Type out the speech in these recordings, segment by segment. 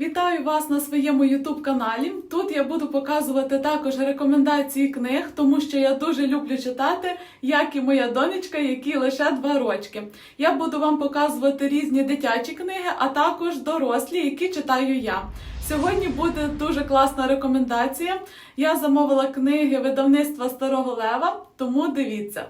Вітаю вас на своєму YouTube каналі. Тут я буду показувати також рекомендації книг, тому що я дуже люблю читати, як і моя донечка, якій лише два рочки. Я буду вам показувати різні дитячі книги, а також дорослі, які читаю я. Сьогодні буде дуже класна рекомендація. Я замовила книги видавництва Старого Лева, тому дивіться.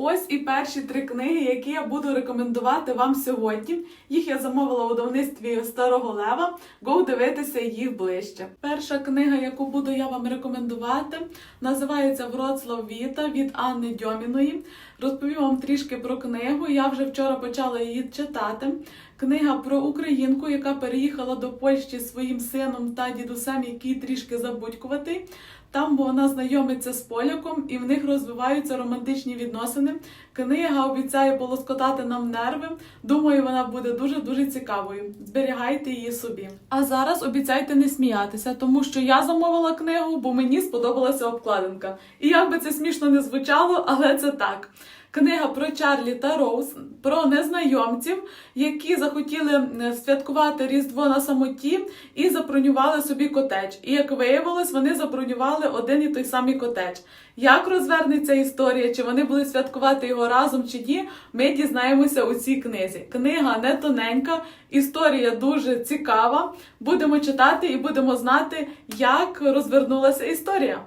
Ось і перші три книги, які я буду рекомендувати вам сьогодні. Їх я замовила у видавництві Старого Лева. Го дивитися їх ближче. Перша книга, яку буду я вам рекомендувати, називається Вроцлав Віта від Анни Дьоміної. Розповім вам трішки про книгу. Я вже вчора почала її читати. Книга про українку, яка переїхала до Польщі зі своїм сином та дідусем, який трішки забудькуватий. Там вона знайомиться з поляком і в них розвиваються романтичні відносини. Книга обіцяє полоскотати нам нерви. Думаю, вона буде дуже дуже цікавою. Зберігайте її собі. А зараз обіцяйте не сміятися, тому що я замовила книгу, бо мені сподобалася обкладинка. І як би це смішно не звучало, але це так. Книга про Чарлі та Роуз, про незнайомців, які захотіли святкувати Різдво на самоті і забронювали собі котедж. І як виявилось, вони забронювали один і той самий котедж. Як розвернеться історія, чи вони будуть святкувати його разом чи ні, ми дізнаємося у цій книзі. Книга не тоненька, історія дуже цікава. Будемо читати і будемо знати, як розвернулася історія.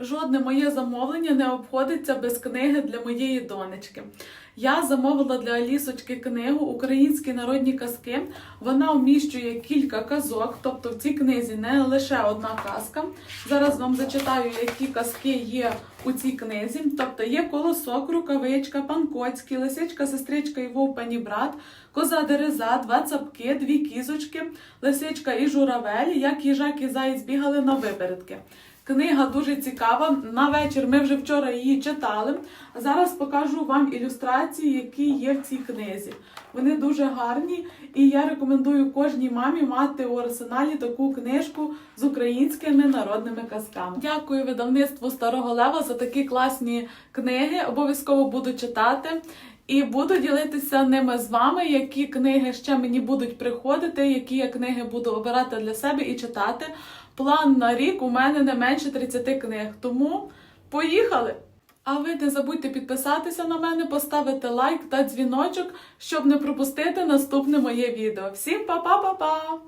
Жодне моє замовлення не обходиться без книги для моєї донечки. Я замовила для Алісочки книгу Українські народні казки. Вона вміщує кілька казок, тобто в цій книзі не лише одна казка. Зараз вам зачитаю, які казки є у цій книзі. Тобто є колосок, рукавичка, пан Коцький, лисичка, сестричка і вовк панібрат, коза дереза, два цапки, дві кізочки, лисичка і журавель, як їжак і заєць бігали на випередки. Книга дуже цікава. На вечір ми вже вчора її читали. Зараз покажу вам ілюстрації, які є в цій книзі. Вони дуже гарні, і я рекомендую кожній мамі мати у арсеналі таку книжку з українськими народними казками. Дякую видавництву Старого Лева за такі класні книги. Обов'язково буду читати. І буду ділитися ними з вами, які книги ще мені будуть приходити, які я книги буду обирати для себе і читати. План на рік у мене не менше 30 книг. Тому поїхали! А ви не забудьте підписатися на мене, поставити лайк та дзвіночок, щоб не пропустити наступне моє відео. Всім па-па-па-па!